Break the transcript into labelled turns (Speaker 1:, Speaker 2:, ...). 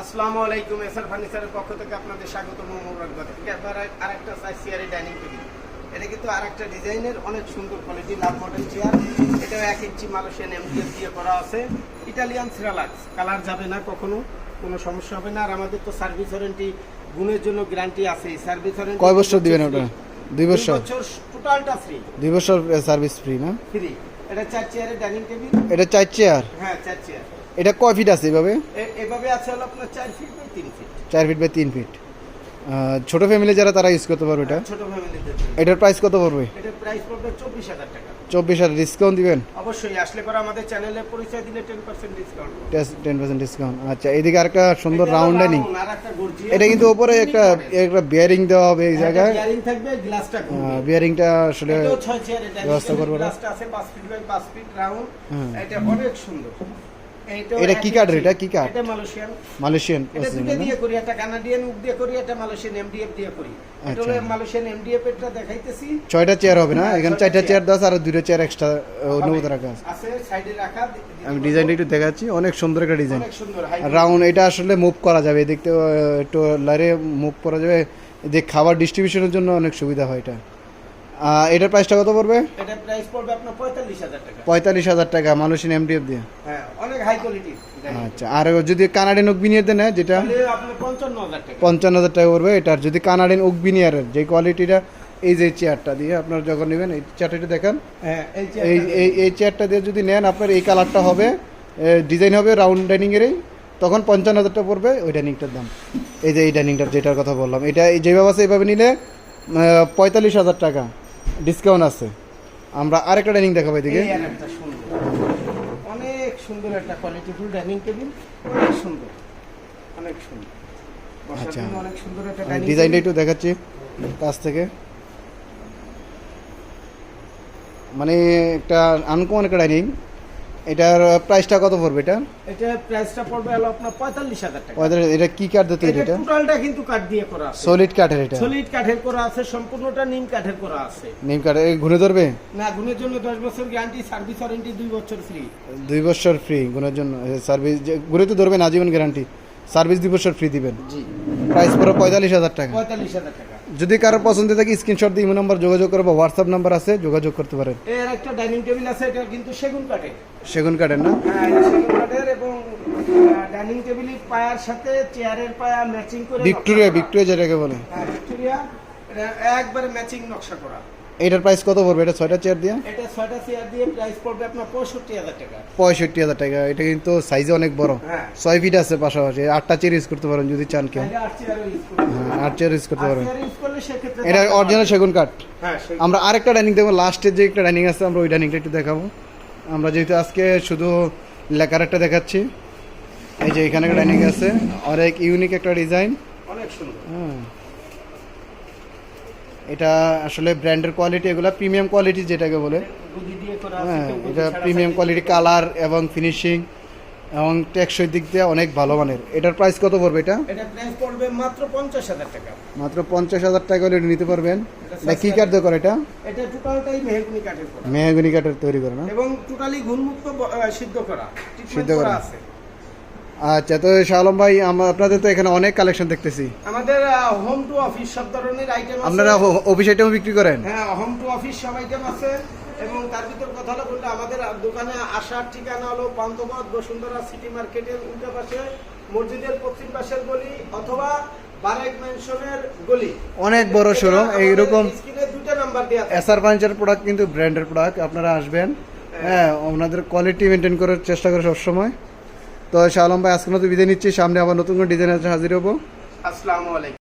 Speaker 1: আসসালামু আলাইকুম এসআর ফার্নিচারের পক্ষ থেকে আপনাদের স্বাগত মোবারকবাদ এবার আরেকটা সাইজ চেয়ারের ডাইনিং টেবিল এটা কিন্তু আরেকটা ডিজাইনের অনেক সুন্দর কোয়ালিটি লাভ মডেল চেয়ার এটাও এক ইঞ্চি মালয়েশিয়ান এমডিএফ দিয়ে করা আছে। ইটালিয়ান সিরালাক্স কালার যাবে না কখনো কোনো সমস্যা হবে না। আর আমাদের তো সার্ভিস ওয়ারেন্টি গুণের জন্য গ্যারান্টি আছে। সার্ভিস ওয়ারেন্টি
Speaker 2: কয় বছর দিবেন ওটা? দুই বছর?
Speaker 1: টোটালটা ফ্রি
Speaker 2: দুই বছর সার্ভিস ফ্রি না?
Speaker 1: ফ্রি এটা চার চেয়ারের ডাইনিং টেবিল
Speaker 2: এটা চার চেয়ার
Speaker 1: হ্যাঁ চার চেয়ার
Speaker 2: এটা কয় ফিট আছে এভাবে?
Speaker 1: এভাবে আছে হলো আপনার চার ফিট বাই তিন ফিট
Speaker 2: চার ফিট বাই তিন ফিট ছোট ফ্যামিলি যারা তারা ইউজ করতে পারবে এটা?
Speaker 1: ছোট ফ্যামিলিদের
Speaker 2: এটার প্রাইস কত পড়বে?
Speaker 1: এটার প্রাইস পড়বে চব্বিশ হাজার টাকা।
Speaker 2: চব্বিশ হাজার ডিসকাউন্ট দিবেন?
Speaker 1: অবশ্যই আসলে পরে আমাদের চ্যানেলে পরিচয় দিলে ten percent discount
Speaker 2: ten percent discount আচ্ছা এদিকে আরেকটা সুন্দর রাউন্ড ডাইনিং এটা কিন্তু উপরে একটা একটা বিয়ারিং দেওয়া হবে এই জায়গায়।
Speaker 1: বিয়ারিং থাকবে গ্লাসটা
Speaker 2: বিয়ারিংটা আসলে
Speaker 1: এটাও ছয় চেয়ার এটা
Speaker 2: ব্যবস্থা করব?
Speaker 1: গ্লাসটা আছে 5 ফিট বাই 5 ফিট রাউন্ড এটা অনেক সুন্দর।
Speaker 2: এটা কি?
Speaker 1: ইঞ্চি।
Speaker 2: এটা কি কাঠ?
Speaker 1: এটা মালয়েশিয়ান।
Speaker 2: মালয়েশিয়ান
Speaker 1: এটা দুটো দিয়ে করি একটা কানাডিয়ান উড দিয়ে করি একটা মালয়েশিয়ান এমডিএফ দিয়ে করি। এটা হলো
Speaker 2: আচ্ছা।
Speaker 1: মালয়েশিয়ান এমডিএফ এরটা দেখাইতেছি।
Speaker 2: ছয়টা চেয়ার হবে না?
Speaker 1: হ্যাঁ,
Speaker 2: এখানে চারটা চেয়ার। দাস আর দুটো চেয়ার এক্সট্রা অন্য মতো রাখা আছে।
Speaker 1: আছে সাইডে রাখা
Speaker 2: আমি ডিজাইনটা একটু দেখাচ্ছি। অনেক সুন্দর একটা ডিজাইন।
Speaker 1: অনেক সুন্দর
Speaker 2: রাউন্ড এটা আসলে মুভ করা যাবে। দেখতে একটু লারে মুভ করা যাবে। এদিকে খাবার ডিস্ট্রিবিউশনের জন্য অনেক সুবিধা হয় এটা। এটার প্রাইসটা কত পড়বে?
Speaker 1: এটা প্রাইস পড়বে আপনার পঁয়তাল্লিশ হাজার টাকা।
Speaker 2: পঁয়তাল্লিশ হাজার টাকা মালয়েশিয়ান এমডিএফ দিয়ে।
Speaker 1: হ্যাঁ অনেক হাই কোয়ালিটি
Speaker 2: আচ্ছা আর যদি কানাডিয়ান উকবিনিয়ার নেয় যেটা?
Speaker 1: তাহলে আপনার পঞ্চান্ন হাজার টাকা।
Speaker 2: পঞ্চান্ন হাজার টাকা পড়বে এটার যদি কানাডিয়ান উকবিনিয়ারের যে কোয়ালিটিটা এই যে চেয়ারটা দিয়ে আপনারা যখন নেবেন এই চেয়ারটা দেখান।
Speaker 1: হ্যাঁ এই
Speaker 2: এই চেয়ারটা দিয়ে যদি নেন আপনার এই কালারটা হবে ডিজাইন হবে রাউন্ড ডাইনিংয়েরই তখন পঞ্চান্ন হাজার টাকা পড়বে ওই ডাইনিংটার দাম। এই যে এই ডাইনিংটার যেটার কথা বললাম এটা এই যেভাবে আছে এইভাবে নিলে পঁয়তাল্লিশ হাজার টাকা। ডিসকাউন্ট আছে। আমরা আরেকটা ডাইনিং দেখাবো এদিকে।
Speaker 1: অনেক সুন্দর একটা কোয়ালিটিফুল ডাইনিং টেবিল অনেক সুন্দর। অনেক সুন্দর।
Speaker 2: আচ্ছা।
Speaker 1: অনেক সুন্দর একটা ডাইনিং
Speaker 2: ডিজাইনটা একটু দেখাচ্ছি কাছ থেকে। মানে একটা আনকমন একটা ডাইনিং এটার প্রাইসটা কত পড়বে এটা?
Speaker 1: এটা প্রাইসটা পড়বে হলো আপনার পঁয়তাল্লিশ হাজার টাকা।
Speaker 2: ওদের এটা কি কাঠ দিতে
Speaker 1: এটা
Speaker 2: এটা?
Speaker 1: টোটালটা কিন্তু কাঠ দিয়ে করা আছে।
Speaker 2: সলিড কাঠের এটা?
Speaker 1: সলিড কাঠের করা আছে সম্পূর্ণটা নিম কাঠের করা আছে।
Speaker 2: নিম কাঠ ঘুরে ধরবে?
Speaker 1: না গুণের জন্য দশ বছর গ্যারান্টি সার্ভিস ওয়ারেন্টি দুই বছর ফ্রি
Speaker 2: দুই বছর ফ্রি গুণের জন্য সার্ভিস ঘুরে তো ধরবেন আজীবন গ্যারান্টি সার্ভিস দুই বছর ফ্রি দিবেন।
Speaker 1: জি।
Speaker 2: প্রাইস পুরো পঁয়তাল্লিশ হাজার টাকা।
Speaker 1: পঁয়তাল্লিশ হাজার টাকা।
Speaker 2: যদি কারও পছন্দ থাকে স্ক্রিনশট দিয়ে ইমো নাম্বার যোগাযোগ করব হোয়াটসঅ্যাপ নাম্বার আছে যোগাযোগ করতে পারেন।
Speaker 1: এর একটা ডাইনিং টেবিল আছে এটা কিন্তু সেগুন কাঠের
Speaker 2: সেগুন কাঠের না?
Speaker 1: হ্যাঁ সেগুন কাঠের এবং ডাইনিং টেবিলের পায়ার সাথে চেয়ারের পায়া ম্যাচিং করে
Speaker 2: ভিক্টোরিয়া ভিক্টোরিয়া যেটাকে বলে।
Speaker 1: হ্যাঁ ভিক্টোরিয়া। এটা একবারে ম্যাচিং নকশা করা।
Speaker 2: এটার প্রাইস কত পড়বে? এটা ছয়টা চেয়ার দিয়ে?
Speaker 1: এটা ছয়টা চেয়ার দিয়ে প্রাইস পড়বে আপনার পঁয়ষট্টি হাজার টাকা।
Speaker 2: পঁয়ষট্টি হাজার টাকা। এটা কিন্তু সাইজে অনেক বড়।
Speaker 1: হ্যাঁ।
Speaker 2: ছয় ফিট আছে পাশাপাশি। আটটা চেয়ার ইউজ করতে পারেন যদি চান কেউ। হ্যাঁ আট চেয়ার ইউজ করতে
Speaker 1: সেক্ষেত্রে
Speaker 2: এটা অরিজিনাল সেগুন কাঠ।
Speaker 1: হ্যাঁ।
Speaker 2: আমরা আরেকটা ডাইনিং দেখব লাস্টের যে একটা ডাইনিং আছে আমরা ওই ডাইনিংটা একটু দেখাবো। আমরা যেহেতু আজকে শুধু লেখার একটা দেখাচ্ছি এই যে এখানে একটা ডাইনিং আছে। অনেক ইউনিক একটা ডিজাইন
Speaker 1: অনেক সুন্দর।
Speaker 2: হ্যাঁ। এটা আসলে ব্র্যান্ডের কোয়ালিটি এগুলো প্রিমিয়াম কোয়ালিটি যেটাকে বলে। হ্যাঁ এটা প্রিমিয়াম কোয়ালিটি কালার এবং ফিনিশিং এবং টেকসই দিক দিয়ে অনেক ভালো মানের। এটার প্রাইস কত পড়বে এটা?
Speaker 1: এটা প্রাইস পড়বে মাত্র পঞ্চাশ হাজার টাকা।
Speaker 2: মাত্র পঞ্চাশ হাজার টাকা হলে নিতে পারবেন। এটা কি কাঠ করে এটা?
Speaker 1: এটা টোটালটাই মেহগুনি কাঠের
Speaker 2: মেহগনি কাঠের তৈরি করে না?
Speaker 1: এবং টোটালি ঘুণমুক্ত সিদ্ধ করা।
Speaker 2: সিদ্ধ
Speaker 1: করা। আছে।
Speaker 2: আচ্ছা তো শালম ভাই আমরা আপনাদের তো এখানে অনেক কালেকশন দেখতেছি।
Speaker 1: আমাদের হোম টু অফিস সব ধরনের আইটেম আছে।
Speaker 2: আপনারা অফিস আইটেমও বিক্রি করেন?
Speaker 1: হ্যাঁ হোম টু অফিস সব আইটেম আছে। এবং তার ভিতর কথা হলো বললে আমাদের দোকানে আসার ঠিকানা হলো পান্তপথ বসুন্ধরা সিটি মার্কেটের উল্টো পাশে মসজিদের পশ্চিম পাশের গলি অথবা বারেক ম্যানশনের গলি।
Speaker 2: অনেক বড় শোরুম এইরকম
Speaker 1: স্ক্রিনে দুটো নাম্বার দেওয়া আছে
Speaker 2: এসআর ফার্নিচার প্রোডাক্ট কিন্তু ব্র্যান্ডের প্রোডাক্ট আপনারা আসবেন। হ্যাঁ। ওনাদের কোয়ালিটি মেনটেন করার চেষ্টা করে সবসময়। তো শালম ভাই, আজকে নতুন বিদায় নিচ্ছি। সামনে আবার নতুন কোনো ডিজাইন হাজির হব।
Speaker 1: আসসালামু আলাইকুম।